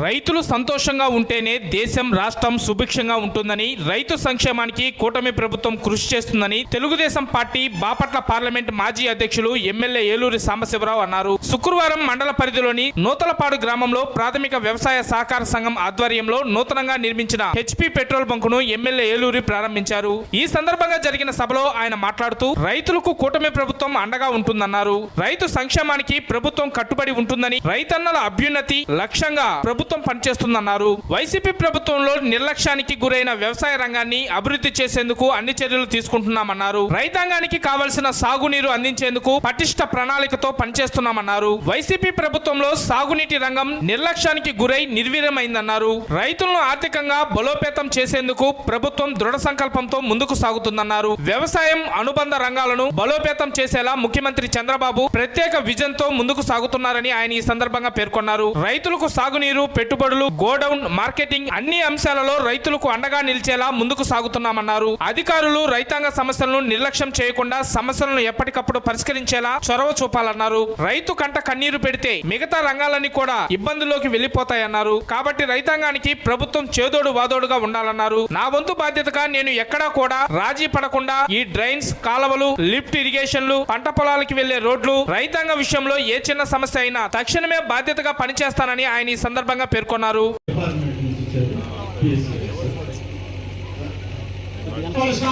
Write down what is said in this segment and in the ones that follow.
రైతులు సంతోషంగా ఉంటేనే దేశం రాష్ట్రం సుభిక్షంగా ఉంటుందని రైతు సంక్షేమానికి కూటమి ప్రభుత్వం కృషి చేస్తుందని తెలుగుదేశం పార్టీ బాపట్ల పార్లమెంట్ మాజీ అధ్యక్షులు ఎమ్మెల్యే ఏలూరి సాంబశివరావు అన్నారు. శుక్రవారం మండల పరిధిలోని నూతలపాడు గ్రామంలో ప్రాథమిక వ్యవసాయ సహకార సంఘం ఆధ్వర్యంలో నూతనంగా నిర్మించిన హెచ్పి పెట్రోల్ బంకును ఎమ్మెల్యే ఏలూరి ప్రారంభించారు. ఈ సందర్భంగా జరిగిన సభలో ఆయన మాట్లాడుతూ రైతులకు కూటమి ప్రభుత్వం అండగా ఉంటుందన్నారు. రైతు సంక్షేమానికి ప్రభుత్వం కట్టుబడి ఉంటుందని రైతన్నల అభ్యున్నతి లక్ష్యంగా ప్రభుత్వం ప్రభుత్వం పనిచేస్తుందన్నారు. వైసీపీ ప్రభుత్వంలో నిర్లక్ష్యానికి గురైన వ్యవసాయ రంగాన్ని అభివృద్ధి చేసేందుకు అన్ని చర్యలు తీసుకుంటున్నామన్నారు. రైతాంగానికి కావలసిన సాగునీరు అందించేందుకు పటిష్ట ప్రణాళికతో పనిచేస్తున్నామన్నారు. వైసీపీ ప్రభుత్వంలో సాగునీటి రంగం నిర్లక్ష్యానికి గురై నిర్వీర్యమైందన్నారు. రైతులను ఆర్థికంగా బలోపేతం చేసేందుకు ప్రభుత్వం దృఢ సంకల్పంతో ముందుకు సాగుతుందన్నారు. వ్యవసాయం అనుబంధ రంగాలను బలోపేతం చేసేలా ముఖ్యమంత్రి చంద్రబాబు ప్రత్యేక విజన్తో ముందుకు సాగుతున్నారని ఆయన ఈ సందర్భంగా పేర్కొన్నారు. రైతులకు సాగునీరు పెట్టుబడులు గోడౌన్ మార్కెటింగ్ అన్ని అంశాలలో రైతులకు అండగా నిలిచేలా ముందుకు సాగుతున్నామన్నారు. అధికారులు రైతాంగ సమస్యలను నిర్లక్ష్యం చేయకుండా సమస్యలను ఎప్పటికప్పుడు పరిష్కరించేలా చొరవ చూపాలన్నారు. రైతు కంట కన్నీరు పెడితే మిగతా రంగాలన్నీ కూడా ఇబ్బందుల్లోకి వెళ్ళిపోతాయన్నారు కాబట్టి రైతాంగానికి ప్రభుత్వం చేదోడు వాదోడుగా ఉండాలన్నారు. నా వంతు బాధ్యతగా నేను ఎక్కడా కూడా రాజీ పడకుండా ఈ డ్రైన్స్ కాలవలు లిఫ్ట్ ఇరిగేషన్లు పంట పొలాలకి వెళ్ళే రోడ్లు రైతాంగ విషయంలో ఏ చిన్న సమస్య అయినా తక్షణమే బాధ్యతగా పనిచేస్తానని ఆయన ఈ సందర్భంగా పేర్కొన్నారు. డిపార్ట్మెంట్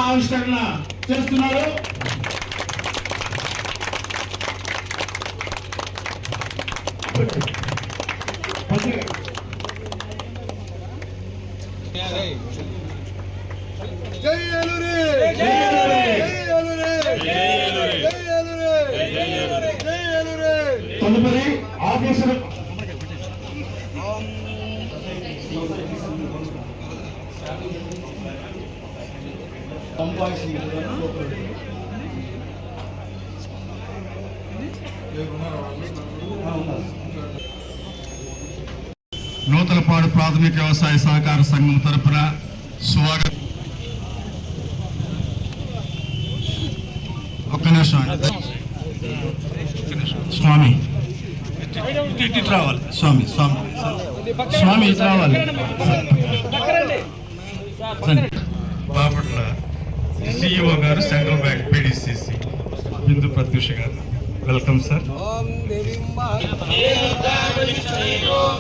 ఆవిష్కరణ చేస్తున్నారు నూతలపాడు ప్రాథమిక వ్యవసాయ సహకార సంఘం తరపున స్వాగతం. ఒక్క నిమిషం. స్వామి. రావాలి. స్వామి స్వామి. స్వామి రావాలి. Bapatla CEO garu central bank PDCC Bindu Pratyusha garu. Welcome sir